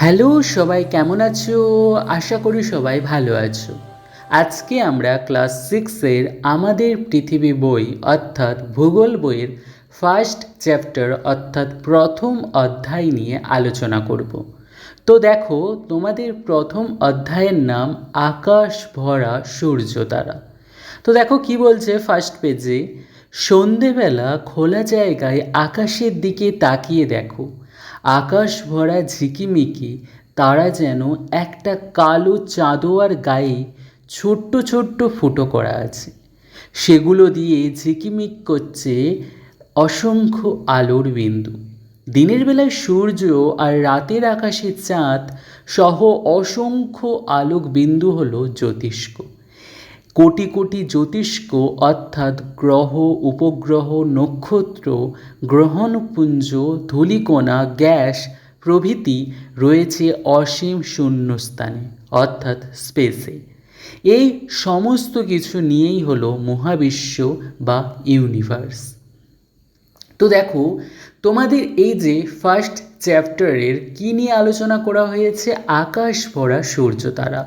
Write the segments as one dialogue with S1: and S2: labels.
S1: Hello, সবাই কেমন আছো? আশা করি সবাই ভালো আছো। আজকে আমরা ক্লাস সিক্সের আমাদের পৃথিবী বই, অর্থাৎ ভূগোল বইয়ের ফার্স্ট চ্যাপ্টার, অর্থাৎ প্রথম অধ্যায় নিয়ে আলোচনা করব। তো দেখো, তোমাদের প্রথম অধ্যায়ের নাম আকাশ ভরা সূর্য তারা। তো দেখো কি বলছে ফার্স্ট পেজে? সন্ধেবেলা খোলা জায়গায় আকাশের দিকে তাকিয়ে দেখো। আকাশ ভরা ঝিকিমিকি, তারা যেন একটা কালো চাঁদোয়ার গায়ে ছোট্ট ছোট্ট ফুটো করা আছে। সেগুলো দিয়ে ঝিকিমিক করছে অসংখ্য আলোর বিন্দু। দিনের বেলায় সূর্য আর রাতের আকাশে চাঁদ সহ অসংখ্য আলোক বিন্দু হলো জ্যোতিষ্ক। কোটি কোটি জ্যোতিষ্ক অর্থাৎ গ্রহ, উপগ্রহ, নক্ষত্র, গ্রহণপুঞ্জ, ধূলিকণা, গ্যাস প্রভৃতি রয়েছে অসীম শূন্যস্থানে, অর্থাৎ স্পেসে। এই সমস্ত কিছু নিয়েই হলো মহাবিশ্ব বা ইউনিভার্স। তো দেখো, তোমাদের এই যে ফার্স্ট চ্যাপ্টারের কী নিয়ে আলোচনা করা হয়েছে? আকাশ ভরা সূর্য তারা।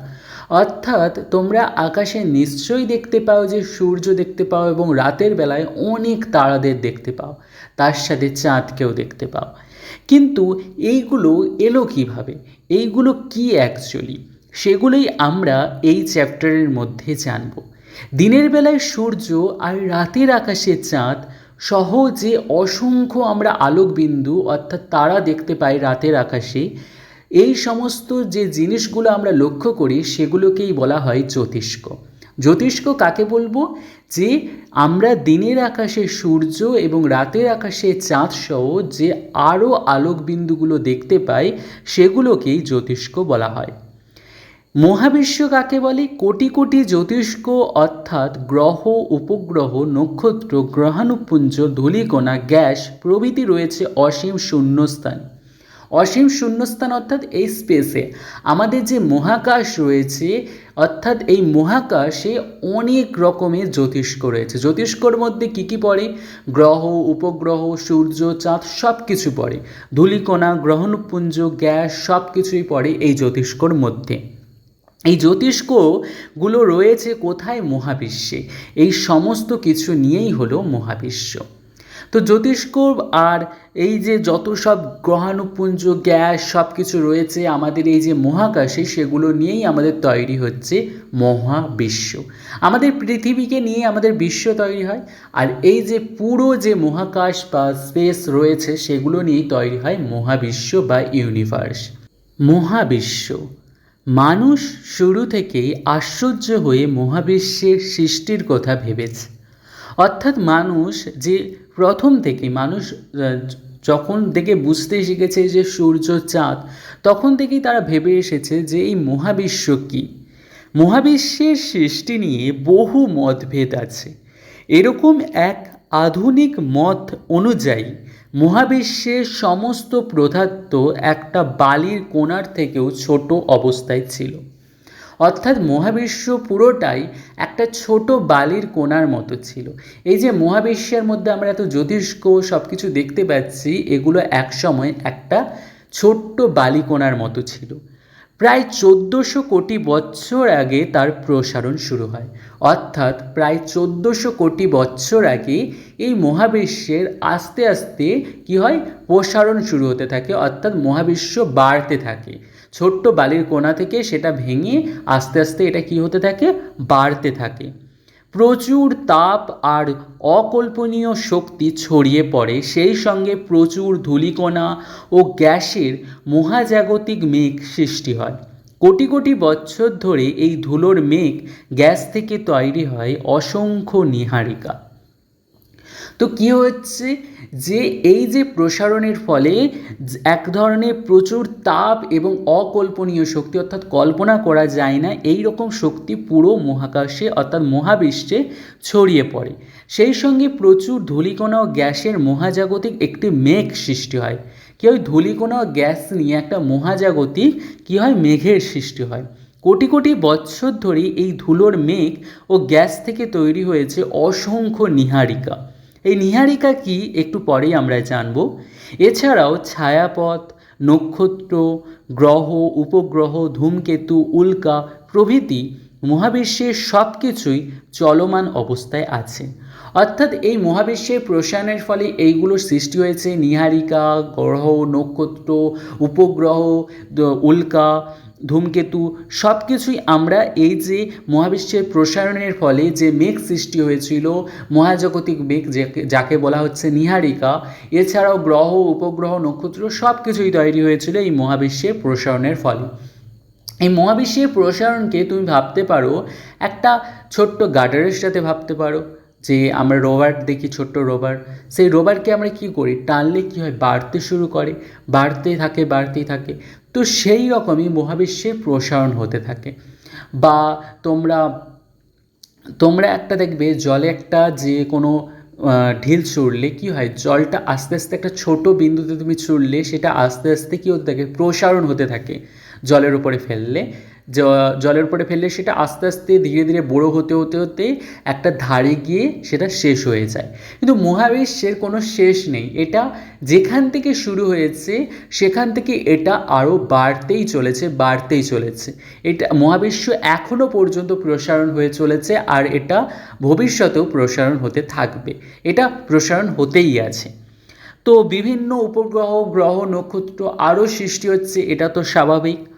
S1: অর্থাৎ তোমরা আকাশে নিশ্চয়ই দেখতে পাও যে সূর্য দেখতে পাও এবং রাতের বেলায় অনেক তারাদের দেখতে পাও। তার সাথে চাঁদকেও দেখতে পাও। কিন্তু এইগুলো এলো কীভাবে? এইগুলো কি অ্যাকচুয়ালি সেগুলোই আমরা এই চ্যাপ্টারের মধ্যে জানব। দিনের বেলায় সূর্য আর রাতের আকাশে চাঁদ সহ যে অসংখ্য আমরা আলোকবিন্দু অর্থাৎ তারা দেখতে পাই রাতের আকাশে এই সমস্ত যে জিনিসগুলো আমরা লক্ষ্য করি, সেগুলোকেই বলা হয় জ্যোতিষ্ক। জ্যোতিষ্ক কাকে বলব? যে আমরা দিনের আকাশে সূর্য এবং রাতের আকাশে চাঁদ সহ যে আরও আলোকবিন্দুগুলো দেখতে পাই, সেগুলোকেই জ্যোতিষ্ক বলা হয়। মহাবিশ্ব কাকে বলে? কোটি কোটি জ্যোতিষ্ক অর্থাৎ গ্রহ, উপগ্রহ, নক্ষত্র, গ্রহাণুপুঞ্জ, ধূলিকণা, গ্যাস প্রভৃতি রয়েছে অসীম শূন্যস্থান। অসীম শূন্যস্থান অর্থাৎ এই স্পেসে আমাদের যে মহাকাশ রয়েছে, অর্থাৎ এই মহাকাশে অনেক রকমের জ্যোতিষ্ক রয়েছে। জ্যোতিষ্কর মধ্যে কী কী পড়ে? গ্রহ, উপগ্রহ, সূর্য, চাঁদ সব কিছু পড়ে। ধূলিকণা, গ্রহণপুঞ্জ, গ্যাস সব কিছুই পড়ে এই জ্যোতিষ্কর মধ্যে। এই জ্যোতিষ্কগুলো রয়েছে কোথায়? মহাবিশ্বে। এই সমস্ত কিছু নিয়েই হলো মহাবিশ্ব। তো জ্যোতিষ্ক আর এই যে যত সব গ্রহাণুপুঞ্জ, গ্যাস সব কিছু রয়েছে, আমাদের এই যে মহাকাশে, সেগুলো নিয়েই আমাদের তৈরি হচ্ছে মহাবিশ্ব। আমাদের পৃথিবীকে নিয়ে আমাদের বিশ্ব তৈরি হয়, আর এই যে পুরো যে মহাকাশ বা স্পেস রয়েছে, সেগুলো নিয়েই তৈরি হয় মহাবিশ্ব বা ইউনিভার্স। মহাবিশ্ব। মানুষ শুরু থেকেই আশ্চর্য হয়ে মহাবিশ্বের সৃষ্টির কথা ভেবেছে। অর্থাৎ মানুষ যে প্রথম থেকে মানুষ যখন থেকে বুঝতে শিখেছে যে সূর্য চাঁদ, তখন থেকেই তারা ভেবে এসেছে যে এই মহাবিশ্ব কী? মহাবিশ্বের সৃষ্টি নিয়ে বহু মতভেদ আছে। এরকম এক আধুনিক মত অনুযায়ী মহাবিশ্বের সমস্ত পদার্থ একটা বালির কোণার থেকেও ছোট অবস্থায় ছিল। অর্থাৎ মহাবিশ্ব পুরোটাই একটা ছোট বালির কোণার মতো ছিল। এই যে মহাবিশ্বের মধ্যে আমরা এত জ্যোতিষ্ক সব কিছু দেখতে পাচ্ছি, এগুলো একসময় একটা ছোট্ট বালিকোণার মতো ছিল। প্রায় চোদ্দোশো কোটি বছর আগে তার প্রসারণ শুরু হয়। অর্থাৎ প্রায় চোদ্দোশো কোটি বছর আগে এই মহাবিশ্বের আস্তে আস্তে কি হয়? প্রসারণ শুরু হতে থাকে, অর্থাৎ মহাবিশ্ব বাড়তে থাকে। ছোট্ট বালির কোণা থেকে সেটা ভেঙে আস্তে আস্তে এটা কি হতে থাকে? বাড়তে থাকে। প্রচুর তাপ আর অকল্পনীয় শক্তি ছড়িয়ে পড়ে। সেই সঙ্গে প্রচুর ধূলিকণা ও গ্যাসের মহাজাগতিক মেঘ সৃষ্টি হয়। কোটি কোটি বছর ধরে এই ধুলোর মেঘ গ্যাস থেকে তৈরি হয় অসংখ্য নিহারিকা। তো কী হচ্ছে? যে এই যে প্রসারণের ফলে এক ধরনের প্রচুর তাপ এবং অকল্পনীয় শক্তি অর্থাৎ কল্পনা করা যায় না, এই রকম শক্তি পুরো মহাকাশে অর্থাৎ মহাবিশ্বে ছড়িয়ে পড়ে। সেই সঙ্গে প্রচুর ধূলিকণা ও গ্যাসের মহাজাগতিক একটি মেঘ সৃষ্টি হয়। কী হয়? ধূলিকণা গ্যাস নিয়ে একটা মহাজাগতিক কী হয়? মেঘের সৃষ্টি হয়। কোটি কোটি বছর ধরে এই ধুলোর মেঘ ও গ্যাস থেকে তৈরি হয়েছে অসংখ্য নিহারিকা। এই নিহারিকা কি একটু পরেই আমরা জানব। এছাড়াও ছায়াপথ, নক্ষত্র, গ্রহ, উপগ্রহ, ধূমকেতু, উল্কা প্রভৃতি মহাবিশ্বের সব কিছুই চলমান অবস্থায় আছে। অর্থাৎ এই মহাবিশ্বের প্রসারণের ফলে এইগুলোর সৃষ্টি হয়েছে। নীহারিকা, গ্রহ, নক্ষত্র, উপগ্রহ, উল্কা ধূমকেতু সব কিছুই আমরা এই যে মহাবিশ্বের প্রসারণের ফলে যে মেঘ সৃষ্টি হয়েছিল, মহাজাগতিক মেঘ যাকে বলা হচ্ছে নীহারিকা, এছাড়াও গ্রহ, উপগ্রহ, নক্ষত্র সব কিছুই তৈরি হয়েছিল এই মহাবিশ্বের প্রসারণের ফলে। এই মহাবিশ্বের প্রসারণকে তুমি ভাবতে পারো, একটা ছোট্ট গার্ডারের সাথে ভাবতে পারো, যে আমরা রোবার দেখি, ছোট্ট রোবার সেই রোবারকে আমরা কি করি? টানলে কি হয়? বাড়তে শুরু করে। বাড়তে থাকে, বাড়তেই থাকে। তো সেই রকমই মহাবিশ্বে প্রসারণ হতে থাকে। বা তোমরা তোমরা একটা দেখবে জলে একটা যে কোনো ঢিল ছুড়লে কি হয়? জলটা আস্তে আস্তে একটা ছোট বিন্দুতে তুমি ছুড়লে সেটা আস্তে আস্তে কী হতে থাকে? প্রসারণ হতে থাকে। জলের উপরে ফেললে জলের উপরে ফেললে সেটা আস্তে আস্তে ধীরে ধীরে বড় হতে হতে হতে একটা ধারে গিয়ে সেটা শেষ হয়ে যায়। কিন্তু মহাবিশ্বের কোনো শেষ নেই। এটা যেখান থেকে শুরু হয়েছে, সেখান থেকে এটা আরও বাড়তেই চলেছে বাড়তেই চলেছে। এটা, মহাবিশ্ব এখনও পর্যন্ত প্রসারণ হয়ে চলেছে আর এটা ভবিষ্যতেও প্রসারণ হতে থাকবে। এটা প্রসারণ হতেই আছে। তো বিভিন্ন উপগ্রহ, গ্রহ, নক্ষত্র আরও সৃষ্টি হচ্ছে, এটা তো স্বাভাবিক।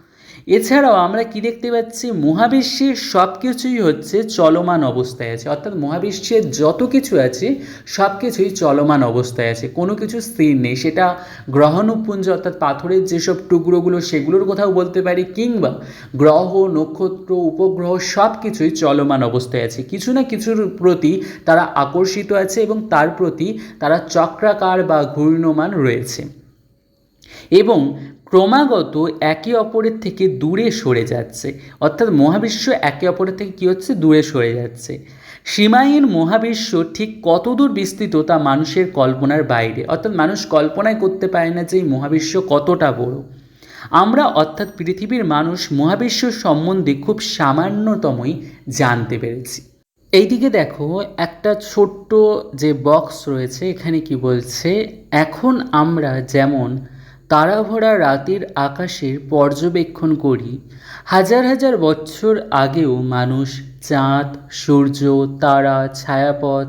S1: এছাড়াও আমরা কি দেখতে পাচ্ছি? মহাবিশ্বের সব কিছুই হচ্ছে চলমান অবস্থায় আছে। অর্থাৎ মহাবিশ্বের যত কিছু আছে সব কিছুই চলমান অবস্থায় আছে। কোনো কিছু স্থির নেই। সেটা গ্রহণপুঞ্জ, অর্থাৎ পাথরের যেসব টুকরোগুলো, সেগুলোর কথাও বলতে পারি, কিংবা গ্রহ, নক্ষত্র, উপগ্রহ সব কিছুই চলমান অবস্থায় আছে। কিছু না কিছুর প্রতি তারা আকর্ষিত আছে এবং তার প্রতি তারা চক্রাকার বা ঘূর্ণমান রয়েছে। এবং ক্রমাগত একে অপরের থেকে দূরে সরে যাচ্ছে। অর্থাৎ মহাবিশ্ব একে অপরের থেকে কী হচ্ছে? দূরে সরে যাচ্ছে। সীমাহীন মহাবিশ্ব ঠিক কতদূর বিস্তৃত তা মানুষের কল্পনার বাইরে। অর্থাৎ মানুষ কল্পনাই করতে পারে না যে এই মহাবিশ্ব কতটা বড়। আমরা অর্থাৎ পৃথিবীর মানুষ মহাবিশ্ব সম্বন্ধে খুব সামান্যতমই জানতে পেরেছি। এইদিকে দেখো, একটা ছোট্ট যে বক্স রয়েছে, এখানে কি বলছে, এখন আমরা যেমন তারাভরা রাতের আকাশের পর্যবেক্ষণ করি। হাজার হাজার বছর আগেও মানুষ চাঁদ, সূর্য, তারা, ছায়াপথ,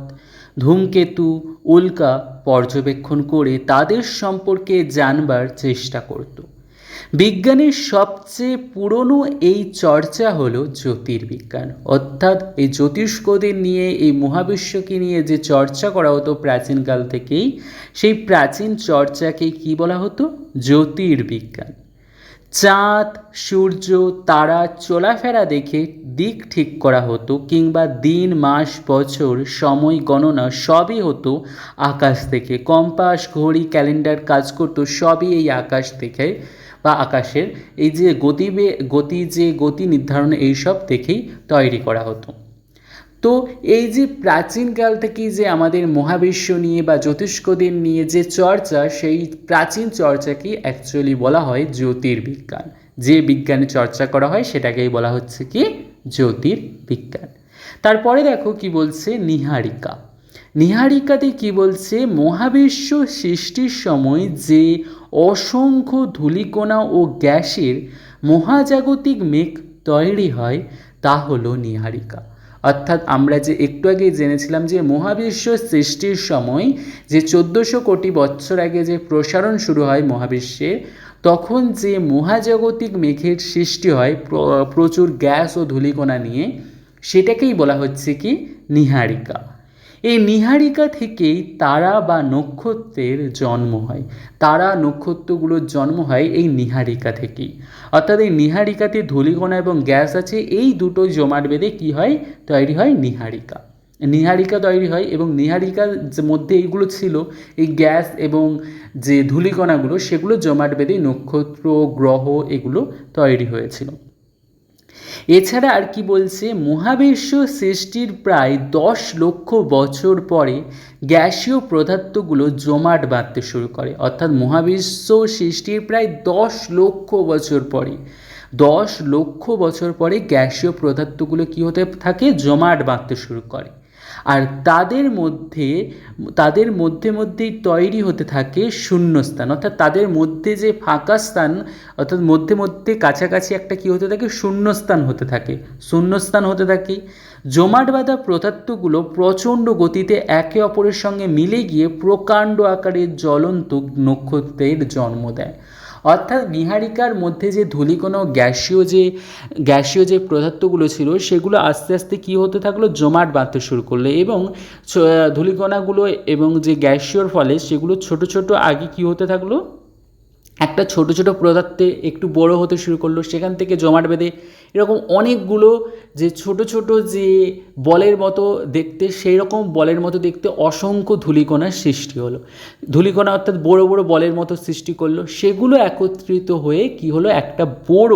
S1: ধূমকেতু, উল্কা পর্যবেক্ষণ করে তাদের সম্পর্কে জানবার চেষ্টা করত। বিজ্ঞানের সবচেয়ে পুরনো এই চর্চা হলো জ্যোতির্বিজ্ঞান। অর্থাৎ এই জ্যোতিষ্কদের নিয়ে, এই মহাবিশ্বকে নিয়ে যে চর্চা করা হতো প্রাচীনকাল থেকেই, সেই প্রাচীন চর্চাকে কি বলা হতো? জ্যোতির্বিজ্ঞান। চাঁদ, সূর্য, তারা চলাফেরা দেখে দিক ঠিক করা হতো কিংবা দিন, মাস, বছর, সময়, গণনা সবই হতো আকাশ থেকে। কম্পাস, ঘড়ি, ক্যালেন্ডার কাজ করতো সবই এই আকাশ থেকে বা আকাশের, এই যে গতিবে, গতি যে গতি নির্ধারণ এইসব দেখেই তৈরি করা হতো। তো এই যে প্রাচীনকাল থেকেই যে আমাদের মহাবিশ্ব নিয়ে বা জ্যোতিষ্কদের নিয়ে যে চর্চা, সেই প্রাচীন চর্চাকে অ্যাকচুয়ালি বলা হয় জ্যোতির্বিজ্ঞান। যে বিজ্ঞানে চর্চা করা হয় সেটাকেই বলা হচ্ছে কি? জ্যোতির্বিজ্ঞান। তারপরে দেখো কি বলছে নিহারিকা। নিহারিকাতে কি বলছে? মহাবিশ্ব সৃষ্টির সময় যে অসংখ্য ধূলিকণা ও গ্যাসের মহাজাগতিক মেঘ তৈরি হয়, তা হলো নিহারিকা। অর্থাৎ আমরা যে একটু আগে জেনেছিলাম যে মহাবিশ্ব সৃষ্টির সময় যে চোদ্দোশো কোটি বছর আগে যে প্রসারণ শুরু হয় মহাবিশ্বে, তখন যে মহাজাগতিক মেঘের সৃষ্টি হয় প্রচুর গ্যাস ও ধূলিকণা নিয়ে, সেটাকেই বলা হচ্ছে কি? নিহারিকা। এই নিহারিকা থেকেই তারা বা নক্ষত্রের জন্ম হয়। তারা নক্ষত্রগুলোর জন্ম হয় এই নিহারিকা থেকেই। অর্থাৎ এই নিহারিকাতে ধূলিকণা এবং গ্যাস আছে, এই দুটো জমাট বেঁধে কী হয়? তৈরি হয় নিহারিকা। নিহারিকা তৈরি হয় এবং নিহারিকার মধ্যে এইগুলো ছিল, এই গ্যাস এবং যে ধূলিকণাগুলো, সেগুলো জমাট বেঁধে নক্ষত্র, গ্রহ এগুলো তৈরি হয়েছিল। এছাড়া আর কি বলছে? মহাবিশ্ব সৃষ্টির প্রায় দশ লক্ষ বছর পরে গ্যাসীয় পদার্থগুলো জমাট বাঁধতে শুরু করে। অর্থাৎ মহাবিশ্ব সৃষ্টির প্রায় দশ লক্ষ বছর পরে। দশ লক্ষ বছর পরে গ্যাসীয় পদার্থগুলো কী হতে থাকে? জমাট বাঁধতে শুরু করে। আর তাদের মধ্যে তাদের মধ্যে মধ্যেই তৈরি হতে থাকে শূন্যস্থান। অর্থাৎ তাদের মধ্যে যে ফাঁকা স্থান, অর্থাৎ মধ্যে মধ্যে কাছাকাছি একটা কী হতে থাকে? শূন্যস্থান হতে থাকে। শূন্যস্থান হতে থাকে। জমাট বাঁধা প্রতাত্ত্বগুলো প্রচণ্ড গতিতে একে অপরের সঙ্গে মিলে গিয়ে প্রকাণ্ড আকারের জ্বলন্ত নক্ষত্রের জন্ম দেয়। অর্থাৎ নিহারিকার মধ্যে যে ধূলিকণা গ্যাসীয় যে গ্যাসীয় যে পদার্থগুলো ছিল, সেগুলো আস্তে আস্তে কী হতে থাকল? জমাট বাঁধতে শুরু করল এবং ধূলিকণাগুলো এবং যে গ্যাসীয়র ফলে সেগুলো ছোট ছোট আগে কী হতে থাকল? একটা ছোট ছোট পদার্থে একটু বড় হতে শুরু করল। সেখান থেকে জমাট বেঁধে এরকম অনেকগুলো যে ছোট ছোট যে বলের মতো দেখতে সেই রকম বলের মতো দেখতে অসংখ্য ধূলিকণার সৃষ্টি হলো। ধূলিকণা অর্থাৎ বড় বড় বলের মতো সৃষ্টি করল। সেগুলো একত্রিত হয়ে কি হলো? একটা বড়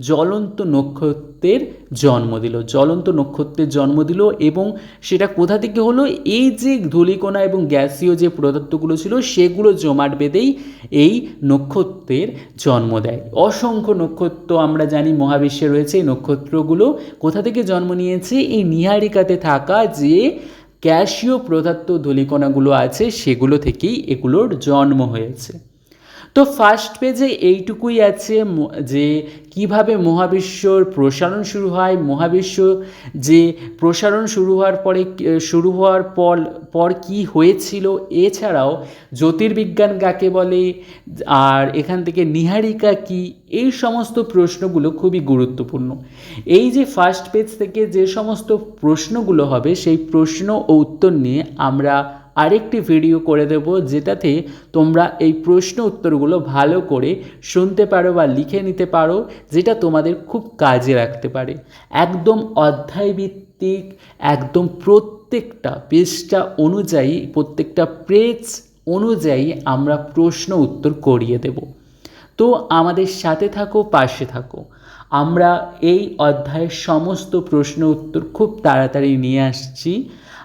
S1: জ্বলন্ত নক্ষত্রের জন্ম দিল। জ্বলন্ত নক্ষত্রের জন্ম দিল এবং সেটা কোথা থেকে হলো? এই যে ধূলিকণা এবং গ্যাসীয় যে পদার্থগুলো ছিল, সেগুলো জমাট বেঁধেই এই নক্ষত্রের জন্ম দেয়। অসংখ্য নক্ষত্র আমরা জানি মহাবিশ্বে রয়েছে। এই নক্ষত্রগুলো কোথা থেকে জন্ম নিয়েছে? এই নিহারিকাতে থাকা যে গ্যাসীয় পদার্থ ধূলিকণাগুলো আছে, সেগুলো থেকেই এগুলোর জন্ম হয়েছে। তো ফার্স্ট পেজে এইটুকুই আছে যে কীভাবে মহাবিশ্বর প্রসারণ শুরু হয়, মহাবিশ্ব যে প্রসারণ শুরু হওয়ার পরে, শুরু হওয়ার পর পর কি হয়েছিল, এছাড়াও জ্যোতির্বিজ্ঞান কাকে বলে, আর এখান থেকে নিহারিকা কি, এই সমস্ত প্রশ্নগুলো খুবই গুরুত্বপূর্ণ। এই যে ফার্স্ট পেজ থেকে যে সমস্ত প্রশ্নগুলো হবে, সেই প্রশ্ন ও উত্তর নিয়ে আমরা আরেকটি ভিডিও করে দেব যেটাতে তোমরা এই প্রশ্ন উত্তরগুলো ভালো করে শুনতে পারো বা লিখে নিতে পারো, যেটা তোমাদের খুব কাজে রাখতে পারে। একদম অধ্যায়ভিত্তিক, একদম প্রত্যেকটা পেজটা অনুযায়ী, প্রত্যেকটা পেজ অনুযায়ী আমরা প্রশ্ন উত্তর করিয়ে দেব। তো আমাদের সাথে থাকো, পাশে থাকো। আমরা এই অধ্যায়ের সমস্ত প্রশ্ন উত্তর খুব তাড়াতাড়ি নিয়ে আসছি।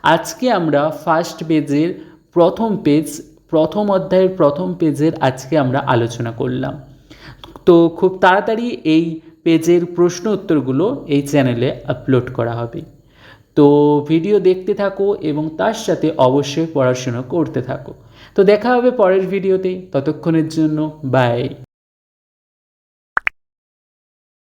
S1: আজকে আমরা ফার্স্ট পেজের প্রথম পেজ প্রথম অধ্যায়ের প্রথম পেজের আজকে আমরা আলোচনা করলাম। তো খুব তাড়াতাড়ি এই পেজের প্রশ্ন উত্তরগুলো এই চ্যানেলে আপলোড করা হবে। তো ভিডিও দেখতে থাকো এবং তার সাথে অবশ্যই পড়াশোনা করতে থাকো। তো দেখা হবে পরের ভিডিওতে ততক্ষণের জন্য বাই